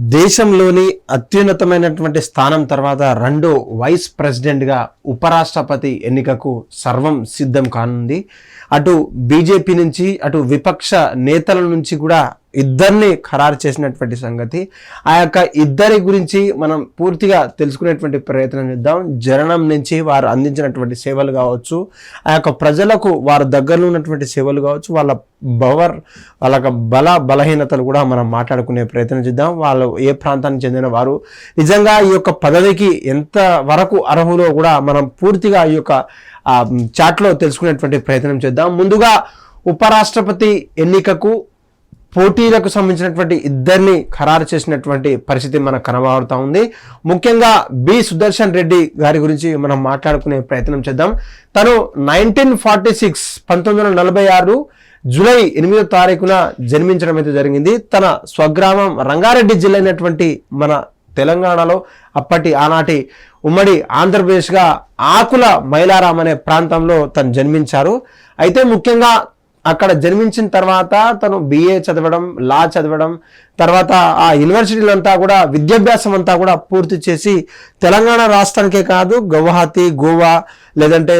దేశంలోని అత్యున్నతమైనటువంటి స్థానం తర్వాత రెండో వైస్ ప్రెసిడెంట్గా ఉపరాష్ట్రపతి ఎన్నికకు సర్వం సిద్ధం కానుంది. అటు బీజేపీ నుంచి అటు విపక్ష నేతల నుంచి కూడా ఇద్దరిని ఖరారు చేసినటువంటి సంగతి. ఆ యొక్క ఇద్దరి గురించి మనం పూర్తిగా తెలుసుకునేటువంటి ప్రయత్నం చేద్దాం. జననం నుంచి వారు అందించినటువంటి సేవలు కావచ్చు ఆ యొక్క ప్రజలకు వారి దగ్గరలో ఉన్నటువంటి సేవలు కావచ్చు వాళ్ళ బవర్ వాళ్ళ యొక్క బల బలహీనతలు కూడా మనం మాట్లాడుకునే ప్రయత్నం చేద్దాం. వాళ్ళు ఏ ప్రాంతానికి చెందిన వారు నిజంగా ఈ యొక్క పదవికి ఎంత వరకు అర్హులో కూడా మనం పూర్తిగా ఈ యొక్క చాట్లో తెలుసుకునేటువంటి ప్రయత్నం చేద్దాం. ముందుగా ఉపరాష్ట్రపతి ఎన్నికకు పోటీలకు సంబంధించినటువంటి ఇద్దరిని ఖరారు చేసినటువంటి పరిస్థితి మనకు కనబడుతూ ఉంది. ముఖ్యంగా బి సుదర్శన్ రెడ్డి గారి గురించి మనం మాట్లాడుకునే ప్రయత్నం చేద్దాం. తను నైన్టీన్ ఫార్టీ సిక్స్ పంతొమ్మిది వందల నలభై ఆరు జూలై ఎనిమిదో తారీఖున జన్మించడం అయితే జరిగింది. తన స్వగ్రామం రంగారెడ్డి జిల్లా అయినటువంటి మన తెలంగాణలో అప్పటి ఆనాటి ఉమ్మడి ఆంధ్రప్రదేశ్గా ఆకుల మైలారాం అనే ప్రాంతంలో తను జన్మించారు. అయితే ముఖ్యంగా అక్కడ జన్మించిన తర్వాత తను బిఏ చదవడం లా చదవడం తర్వాత ఆ యూనివర్సిటీలు అంతా కూడా విద్యాభ్యాసం అంతా కూడా పూర్తి చేసి తెలంగాణ రాష్ట్రానికే కాదు గౌహతి గోవా లేదంటే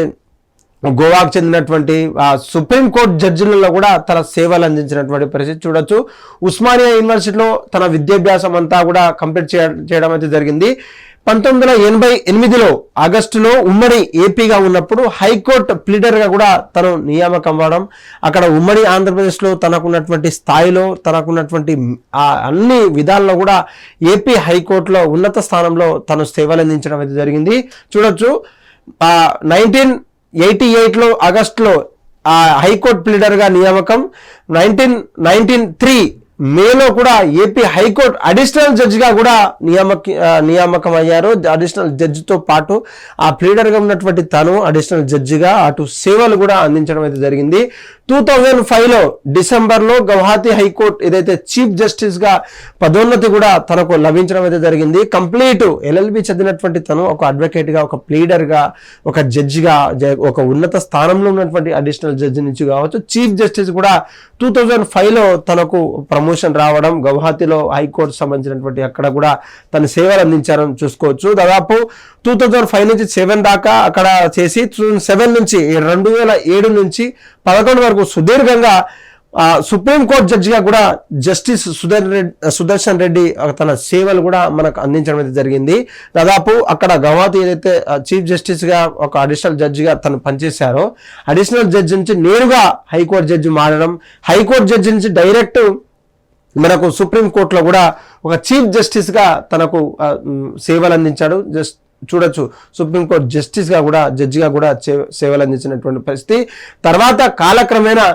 గోవాకు చెందినటువంటి ఆ సుప్రీంకోర్టు జడ్జిలలో కూడా తన సేవలు అందించినటువంటి పరిస్థితి చూడొచ్చు. ఉస్మానియా యూనివర్సిటీలో తన విద్యాభ్యాసం అంతా కూడా కంప్లీట్ చేయడం అయితే జరిగింది. పంతొమ్మిది వందల ఎనభై ఎనిమిదిలో ఆగస్టులో ఉమ్మడి ఏపీగా ఉన్నప్పుడు హైకోర్టు ప్లీడర్గా కూడా తను నియామకం అవ్వడం అక్కడ ఉమ్మడి ఆంధ్రప్రదేశ్లో తనకున్నటువంటి స్థాయిలో తనకున్నటువంటి అన్ని విధాల్లో కూడా ఏపీ హైకోర్టులో ఉన్నత స్థానంలో తను సేవలు అందించడం అయితే జరిగింది. చూడొచ్చు నైన్టీన్ ఎయిటీ ఎయిట్లో ఆగస్టులో ఆ హైకోర్టు ప్లీడర్గా నియామకం నైన్టీన్ నైన్టీన్ త్రీ మేలో కూడా ఏపీ హైకోర్టు అడిషనల్ జడ్జిగా కూడా నియామక నియామకం అయ్యారు అడిషనల్ జడ్జితో పాటు ఆ ప్లీడర్గా ఉన్నటువంటి తను అడిషనల్ జడ్జిగా అటు సేవలు కూడా అందించడం అయితే జరిగింది. టూ థౌజండ్ ఫైవ్లో డిసెంబర్లో గౌహాతి హైకోర్టు ఏదైతే చీఫ్ జస్టిస్గా పదోన్నతి కూడా తనకు లభించడం అయితే జరిగింది. కంప్లీట్ ఎల్ఎల్బి చదివినటువంటి తను ఒక అడ్వకేట్గా ఒక ప్లీడర్గా ఒక జడ్జిగా ఒక ఉన్నత స్థానంలో ఉన్నటువంటి అడిషనల్ జడ్జి నుంచి కావచ్చు చీఫ్ జస్టిస్ కూడా టూ థౌజండ్ ఫైవ్లో తనకు ప్రమోషన్ రావడం గౌహాతిలో హైకోర్టు సంబంధించినటువంటి అక్కడ కూడా తన సేవలు అందించారని చూసుకోవచ్చు. దాదాపు టూ థౌజండ్ ఫైవ్ నుంచి సెవెన్ దాకా అక్కడ చేసి సెవెన్ నుంచి రెండు వేల ఏడు నుంచి పదకొండు వరకు సుదీర్ఘంగా సుప్రీంకోర్టు జడ్జిగా కూడా జస్టిస్ సుదర్ రెడ్డి సుదర్శన్ రెడ్డి తన సేవలు కూడా మనకు అందించడం అయితే జరిగింది. దాదాపు అక్కడ గవాతి ఏదైతే చీఫ్ జస్టిస్గా ఒక అడిషనల్ జడ్జిగా తను పనిచేశారో అడిషనల్ జడ్జి నుంచి నేరుగా హైకోర్టు జడ్జి మారడం హైకోర్టు జడ్జి నుంచి డైరెక్ట్ మనకు సుప్రీంకోర్టులో కూడా ఒక చీఫ్ జస్టిస్గా తనకు సేవలు అందించాడు. జస్ట్ చూడొచ్చు. సుప్రీంకోర్టు జస్టిస్గా కూడా జడ్జిగా కూడా సేవలు అందించినటువంటి పరిస్థితి. తర్వాత కాలక్రమేణా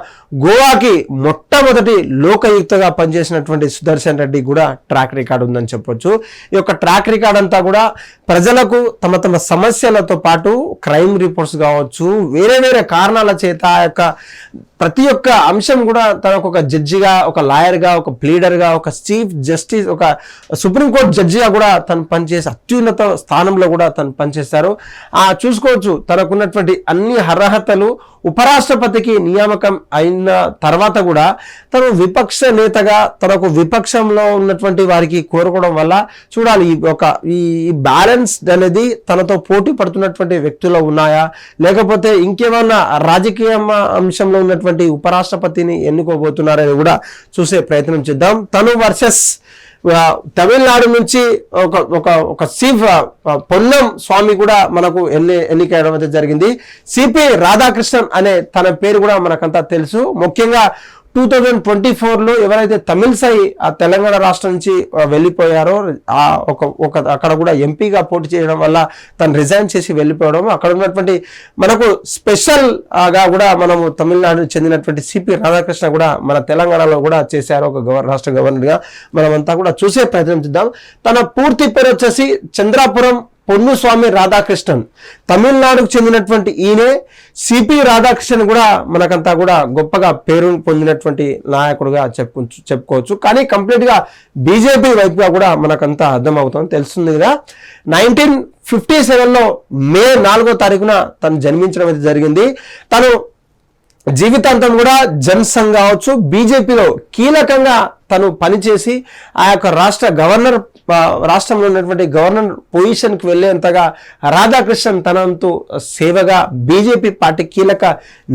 గోవాకి మొట్టమొదటి లోకయుక్తగా పనిచేసినటువంటి సుదర్శన్ రెడ్డి కూడా ట్రాక్ రికార్డ్ ఉందని చెప్పొచ్చు. ఈ యొక్క ట్రాక్ రికార్డ్ అంతా కూడా ప్రజలకు తమ తమ సమస్యలతో పాటు క్రైమ్ రిపోర్ట్స్ కావచ్చు వేరే వేరే కారణాల చేత ఆ యొక్క ప్రతి ఒక్క అంశం కూడా తనకు ఒక జడ్జిగా ఒక లాయర్గా ఒక ప్లీడర్గా ఒక చీఫ్ జస్టిస్ ఒక సుప్రీంకోర్టు జడ్జిగా కూడా తను పనిచేసి అత్యున్నత స్థానంలో కూడా తను పనిచేస్తారు ఆ చూసుకోవచ్చు తనకున్నటువంటి అన్ని అర్హతలు ఉపరాష్ట్రపతికి నియామకం అయిన తర్వాత కూడా తను విపక్ష నేతగా తనకు విపక్షంలో ఉన్నటువంటి వారికి కోరుకోవడం వల్ల చూడాలి ఈ ఒక ఈ బ్యాలెన్స్ అనేది తనతో పోటీ పడుతున్నటువంటి వ్యక్తులు ఉన్నాయా? లేకపోతే ఇంకేమన్నా రాజకీయ అంశంలో ఉన్నటువంటి ఉపరాష్ట్రపతిని ఎన్నుకోబోతున్నారని కూడా చూసే ప్రయత్నం చేద్దాం. తను వర్సెస్ తమిళనాడు నుంచి ఒక ఒక ఒక చీఫ్ పొన్నం స్వామి కూడా మనకు ఎన్ని ఎన్నికయడం అయితే జరిగింది సిపి రాధాకృష్ణన్ అనే తన పేరు కూడా మనకంతా తెలుసు. ముఖ్యంగా టూ థౌజండ్ ట్వంటీ ఫోర్లో ఎవరైతే తమిళ సై ఆ తెలంగాణ రాష్ట్రం నుంచి వెళ్ళిపోయారో ఆ ఒక ఒక అక్కడ కూడా ఎంపీగా పోటీ చేయడం వల్ల తను రిజైన్ చేసి వెళ్ళిపోవడం అక్కడ ఉన్నటువంటి మనకు స్పెషల్గా కూడా మనము తమిళనాడు చెందినటువంటి సిపి రాధాకృష్ణ కూడా మన తెలంగాణలో కూడా చేశారు ఒక గవర్ రాష్ట్ర గవర్నర్గా. మనమంతా కూడా చూసే ప్రయత్నం చేద్దాం. తన పూర్తి పేరు వచ్చేసి చంద్రాపురం పొన్నుస్వామి రాధాకృష్ణన్. తమిళనాడుకు చెందినటువంటి ఈయనే సిపి రాధాకృష్ణన్ కూడా మనకంతా కూడా గొప్పగా పేరు పొందినటువంటి నాయకుడుగా చెప్పు చెప్పుకోవచ్చు. కానీ కంప్లీట్గా బీజేపీ వైపుగా కూడా మనకంతా అర్థమవుతుంది తెలుస్తుంది కదా. నైన్టీన్ ఫిఫ్టీ సెవెన్లో మే నాలుగో తారీఖున తను జన్మించడం అయితే జరిగింది. తను జీవితాంతం కూడా జన్సంఘ్ కావచ్చు. బీజేపీలో కీలకంగా తను పనిచేసి ఆ యొక్క రాష్ట్ర గవర్నర్ రాష్ట్రంలో ఉన్నటువంటి గవర్నర్ పొజిషన్కి వెళ్ళేంతగా రాధాకృష్ణన్ తనంతు సేవగా బీజేపీ పార్టీ కీలక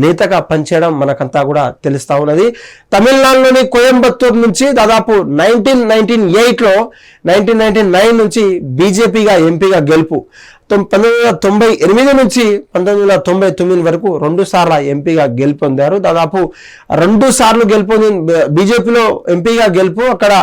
నేతగా పనిచేయడం మనకంతా కూడా తెలుస్తూ ఉన్నది. తమిళనాడులోని కోయంబత్తూరు నుంచి దాదాపు నైన్టీన్ నైన్టీన్ ఎయిట్లో నైన్టీన్ నైన్టీన్ నైన్ నుంచి బీజేపీగా ఎంపీగా గెలుపు. పంతొమ్మిది వందల తొంభై ఎనిమిది నుంచి పంతొమ్మిది వందల తొంభై తొమ్మిది వరకు రెండు సార్లు ఎంపీగా గెలుపొందారు. దాదాపు రెండు సార్లు గెలుపొంది బీజేపీలో ఎంపీగా గెలుపు. అక్కడ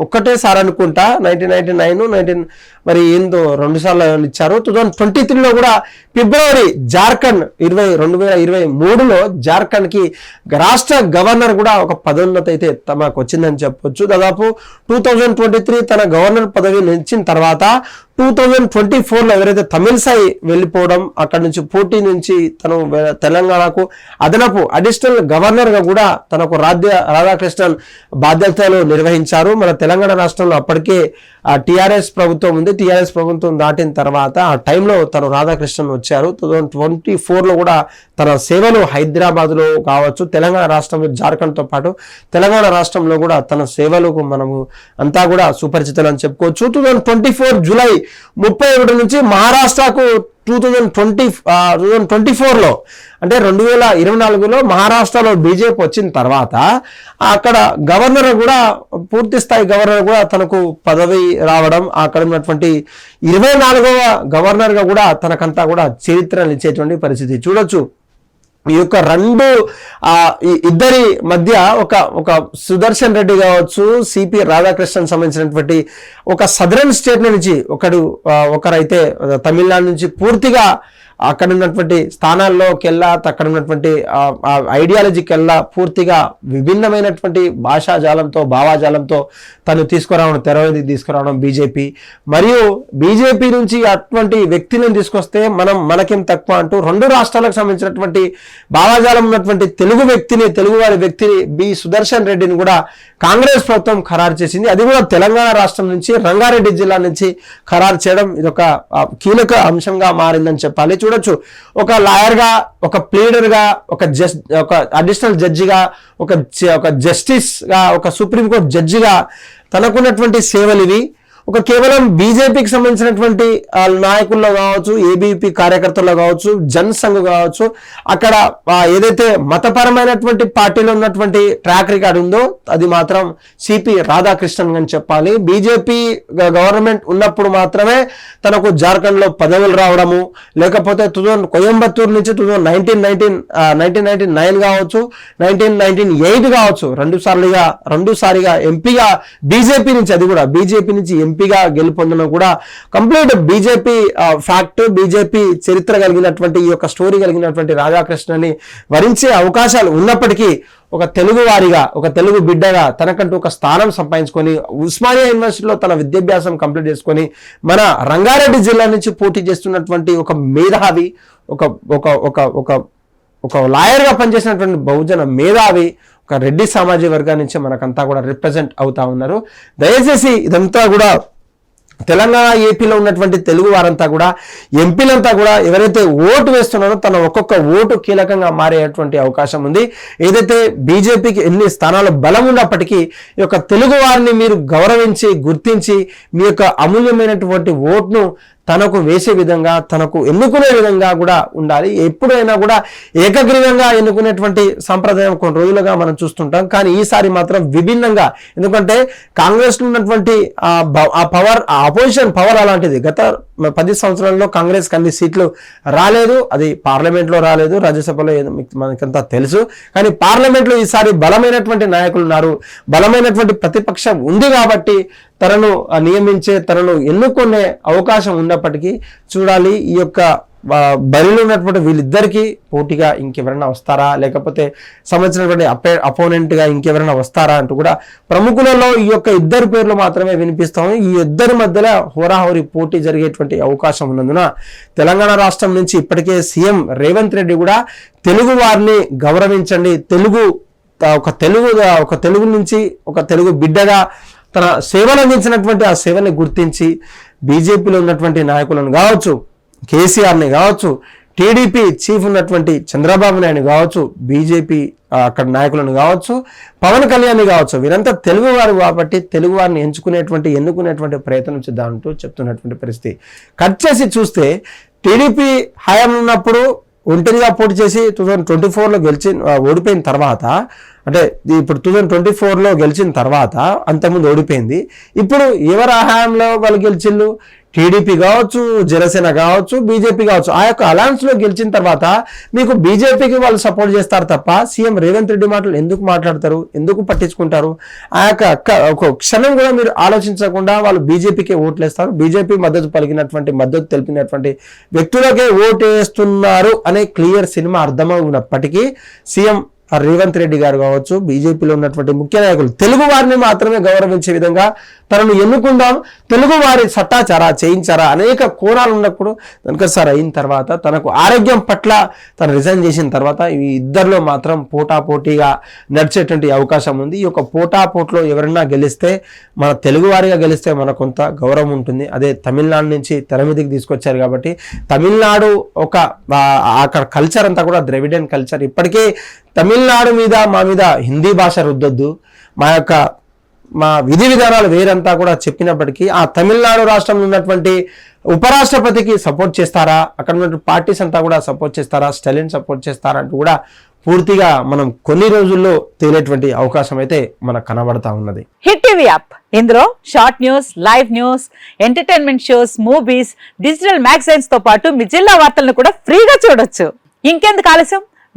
ఒక్కటే సార్ అనుకుంటా నైన్టీన్ నైన్టీ నైన్ నైన్టీన్ మరి ఏందో రెండు సార్లు ఇచ్చారు. టూ థౌజండ్ ట్వంటీ త్రీలో కూడా ఫిబ్రవరి జార్ఖండ్ ఇరవై రెండు వేల ఇరవై మూడులో జార్ఖండ్కి రాష్ట్ర గవర్నర్ కూడా ఒక పదోన్నత అయితే తమకు వచ్చిందని చెప్పొచ్చు. దాదాపు టూ థౌజండ్ ట్వంటీ త్రీ తన గవర్నర్ పదవి నిలిచిన తర్వాత టూ థౌజండ్ ట్వంటీ ఫోర్లో ఎవరైతే తమిళసాయి వెళ్ళిపోవడం అక్కడి నుంచి పోటీ నుంచి తను తెలంగాణకు అదనపు అడిషనల్ గవర్నర్గా కూడా తనకు రాధ్య రాధాకృష్ణన్ బాధ్యతలు నిర్వహించారు. మన తెలంగాణ రాష్ట్రంలో అప్పటికే టిఆర్ఎస్ ప్రభుత్వం ఉంది. టీఆర్ఎస్ ప్రభుత్వం దాటిన తర్వాత ఆ టైంలో తను రాధాకృష్ణన్ వచ్చారు. టూ థౌజండ్ ట్వంటీ ఫోర్లో కూడా తన సేవలు హైదరాబాద్లో కావచ్చు తెలంగాణ రాష్ట్రంలో జార్ఖండ్తో పాటు తెలంగాణ రాష్ట్రంలో కూడా తన సేవలకు మనము అంతా కూడా సుపరిచితులు అని చెప్పుకోవచ్చు. Two thousand twenty four July ముప్పై ఒకటి నుంచి మహారాష్ట్రకు two thousand twenty two thousand twenty ఫోర్లో అంటే రెండు వేల ఇరవై నాలుగులో మహారాష్ట్రలో బీజేపీ వచ్చిన తర్వాత అక్కడ గవర్నర్ కూడా పూర్తి స్థాయి గవర్నర్ కూడా తనకు పదవి రావడం అక్కడ ఉన్నటువంటి ఇరవై నాలుగవ గవర్నర్గా కూడా తనకంతా కూడా చరిత్రను ఇచ్చేటువంటి పరిస్థితి. చూడొచ్చు. ఈ యొక్క రెండు ఇద్దరి మధ్య ఒక ఒక సుదర్శన్ రెడ్డి కావచ్చు సిపి రాధాకృష్ణన్ సంబంధించినటువంటి ఒక సదరన్ స్టేట్ నుంచి ఒకడు ఒకరైతే తమిళనాడు నుంచి పూర్తిగా అక్కడ ఉన్నటువంటి స్థానాల్లోకెల్లా అక్కడ ఉన్నటువంటి ఐడియాలజీకెల్లా పూర్తిగా విభిన్నమైనటువంటి భాషాజాలంతో భావాజాలంతో తను తీసుకురావడం తెరవది తీసుకురావడం బీజేపీ. మరియు బీజేపీ నుంచి అటువంటి వ్యక్తిని తీసుకొస్తే మనం మనకేం తక్కువ అంటూ రెండు రాష్ట్రాలకు సంబంధించినటువంటి భావాజాలం ఉన్నటువంటి తెలుగు వ్యక్తిని తెలుగు వారి వ్యక్తిని బి సుదర్శన్ రెడ్డిని కూడా కాంగ్రెస్ ప్రభుత్వం ఖరారు చేసింది. అది కూడా తెలంగాణ రాష్ట్రం నుంచి రంగారెడ్డి జిల్లా నుంచి ఖరారు చేయడం ఇది ఒక కీలక అంశంగా మారిందని చెప్పాలి. చూడొచ్చు. ఒక లాయర్గా ఒక ప్లీడర్గా ఒక జస్ ఒక అడిషనల్ జడ్జిగా ఒక ఒక జస్టిస్గా ఒక సుప్రీంకోర్టు జడ్జిగా తనకున్నటువంటి సేవలు ఇవి. ఒక కేవలం బీజేపీకి సంబంధించినటువంటి నాయకుల్లో కావచ్చు ఏబీపీ కార్యకర్తల్లో కావచ్చు జన్ సంఘ్ కావచ్చు అక్కడ ఏదైతే మతపరమైనటువంటి పార్టీలో ఉన్నటువంటి ట్రాక్ రికార్డ్ ఉందో అది మాత్రం సిపి రాధాకృష్ణన్ అని చెప్పాలి. బీజేపీ గవర్నమెంట్ ఉన్నప్పుడు మాత్రమే తనకు జార్ఖండ్లో పదవులు రావడము లేకపోతే టూ థౌజండ్ కోయంబత్తూరు నుంచి two thousand nineteen nineteen nineteen nineteen nine కావచ్చు నైన్టీన్ నైన్టీన్ ఎయిట్ కావచ్చు రెండు సార్లుగా రెండు సారిగా ఎంపీగా బీజేపీ నుంచి అది కూడా బీజేపీ నుంచి ఎంపీగా గెలుపొందడం కూడా కంప్లీట్ బీజేపీ ఫ్యాక్ట్ బీజేపీ చరిత్ర కలిగినటువంటి ఈ యొక్క స్టోరీ కలిగినటువంటి రాధాకృష్ణని వరించే అవకాశాలు ఉన్నప్పటికీ ఒక తెలుగు వారిగా ఒక తెలుగు బిడ్డగా తనకంటూ ఒక స్థానం సంపాదించుకొని ఉస్మానియా యూనివర్సిటీలో తన విద్యాభ్యాసం కంప్లీట్ చేసుకొని మన రంగారెడ్డి జిల్లా నుంచి పోటీ చేస్తున్నటువంటి ఒక మేధావి ఒక ఒక ఒక ఒక ఒక లాయర్గా పనిచేసినటువంటి బహుజన మేధావి ఒక రెడ్డి సామాజిక వర్గాల నుంచి మనకంతా కూడా రిప్రజెంట్ అవుతా ఉన్నారు. దయచేసి ఇదంతా కూడా తెలంగాణ ఏపీలో ఉన్నటువంటి తెలుగు వారంతా కూడా ఎంపీలంతా కూడా ఎవరైతే ఓటు వేస్తున్నారో తన ఒక్కొక్క ఓటు కీలకంగా మారేటువంటి అవకాశం ఉంది. ఏదైతే బీజేపీకి ఎన్ని స్థానాలు బలం ఉన్నప్పటికీ ఈ యొక్క తెలుగు వారిని మీరు గౌరవించి గుర్తించి మీ యొక్క అమూల్యమైనటువంటి ఓట్ను తనకు వేసే విధంగా తనకు ఎన్నుకునే విధంగా కూడా ఉండాలి. ఎప్పుడైనా కూడా ఏకగ్రీవంగా ఎన్నుకునేటువంటి సంప్రదాయం కొన్ని రోజులుగా మనం చూస్తుంటాం. కానీ ఈసారి మాత్రం విభిన్నంగా. ఎందుకంటే కాంగ్రెస్లో ఉన్నటువంటి ఆ పవర్ ఆ అపోజిషన్ పవర్ అలాంటిది. గత పది సంవత్సరాల్లో కాంగ్రెస్ అన్ని సీట్లు రాలేదు. అది పార్లమెంట్లో రాలేదు. రాజ్యసభలో ఏదో మనకంతా తెలుసు. కానీ పార్లమెంట్లో ఈసారి బలమైనటువంటి నాయకులు ఉన్నారు. బలమైనటువంటి ప్రతిపక్షం ఉంది కాబట్టి తనను నియమించే తనను ఎన్నుకునే అవకాశం ఉన్నప్పటికీ చూడాలి ఈ యొక్క బరిలో ఉన్నటువంటి వీళ్ళిద్దరికీ పోటీగా ఇంకెవరైనా వస్తారా? లేకపోతే సంబంధించినటువంటి అపే అపోనెంట్గా ఇంకెవరైనా వస్తారా అంటూ కూడా ప్రముఖులలో ఈ యొక్క ఇద్దరు పేర్లు మాత్రమే వినిపిస్తాము. ఈ ఇద్దరి మధ్యలో హోరాహోరీ పోటీ జరిగేటువంటి అవకాశం ఉన్నందున తెలంగాణ రాష్ట్రం నుంచి ఇప్పటికే సీఎం రేవంత్ రెడ్డి కూడా తెలుగు వారిని గౌరవించండి. తెలుగు ఒక తెలుగు ఒక తెలుగు నుంచి ఒక తెలుగు బిడ్డగా తన సేవలు అందించినటువంటి ఆ సేవని గుర్తించి బీజేపీలో ఉన్నటువంటి నాయకులను కావచ్చు కేసీఆర్ని కావచ్చు టీడీపీ చీఫ్ ఉన్నటువంటి చంద్రబాబు నాయుడు కావచ్చు బీజేపీ అక్కడ నాయకులను కావచ్చు పవన్ కళ్యాణ్ కావచ్చు వీరంతా తెలుగువారు కాబట్టి తెలుగు వారిని ఎంచుకునేటువంటి ఎన్నుకునేటువంటి ప్రయత్నం చేద్దామంటూ చెప్తున్నటువంటి పరిస్థితి. కట్ చేసి చూస్తే టీడీపీ హయాం ఉన్నప్పుడు ఒంటరిగా పోటీ చేసి టూ థౌజండ్ ట్వంటీ ఫోర్లో గెలిచి ఓడిపోయిన తర్వాత అంటే ఇప్పుడు టూ థౌజండ్ ట్వంటీ ఫోర్లో గెలిచిన తర్వాత అంతకుముందు ఓడిపోయింది. ఇప్పుడు ఎవరి హయాంలో వాళ్ళు గెలిచిళ్ళు? టీడీపీ కావచ్చు జనసేన కావచ్చు బీజేపీ కావచ్చు. ఆ యొక్క అలయన్స్లో గెలిచిన తర్వాత మీకు బీజేపీకి వాళ్ళు సపోర్ట్ చేస్తారు తప్ప సీఎం రేవంత్ రెడ్డి మాటలు ఎందుకు మాట్లాడతారు? ఎందుకు పట్టించుకుంటారు? ఆ యొక్క క- ఒక క్షణం కూడా మీరు ఆలోచించకుండా వాళ్ళు బీజేపీకే ఓట్లేస్తారు. బీజేపీ మద్దతు పలికినటువంటి మద్దతు తెలిపినటువంటి వ్యక్తులకే ఓటేస్తున్నారు అనే క్లియర్ సినిమా అర్థమవునప్పటికీ సీఎం రేవంత్ రెడ్డి గారు కావచ్చు బీజేపీలో ఉన్నటువంటి ముఖ్య నాయకులు తెలుగు వారిని మాత్రమే గౌరవించే విధంగా తనను ఎన్నుకుందాం తెలుగు వారి సట్టాచారా చేయించారా అనేక కోణాలు ఉన్నప్పుడు సార్ అయిన తర్వాత తనకు ఆరోగ్యం పట్ల తను రిజైన్ చేసిన తర్వాత ఈ ఇద్దరిలో మాత్రం పోటాపోటీగా నడిచేటువంటి అవకాశం ఉంది. ఈ యొక్క పోటాపోట్లో ఎవరైనా గెలిస్తే మన తెలుగు వారిగా గెలిస్తే మనకు కొంత గౌరవం ఉంటుంది. అదే తమిళనాడు నుంచి తెర మీదకి తీసుకొచ్చారు కాబట్టి తమిళనాడు ఒక అక్కడ కల్చర్ అంతా కూడా ద్రవిడియన్ కల్చర్. ఇప్పటికే తమిళనాడు మీద మా మీద హిందీ భాష రుద్దొద్దు. మా యొక్క మా విధి విధానాలు వేరంతా కూడా చెప్పినప్పటికీ ఆ తమిళనాడు రాష్ట్రంలో ఉన్నటువంటి ఉపరాష్ట్రపతికి సపోర్ట్ చేస్తారా? అక్కడ ఉన్నటువంటి పార్టీస్ అంతా కూడా సపోర్ట్ చేస్తారా? స్టాలిన్ సపోర్ట్ చేస్తారా? అంటూ కూడా పూర్తిగా మనం కొన్ని రోజుల్లో తేలేటువంటి అవకాశం అయితే మనకు కనబడతా ఉన్నది. Hit TV app. ఇందులో short news live news entertainment shows movies digital మ్యాగజైన్స్తో పాటు మీ జిల్లా వార్తలను కూడా ఫ్రీగా చూడొచ్చు. ఇంకెందుకు ఆలస్యం?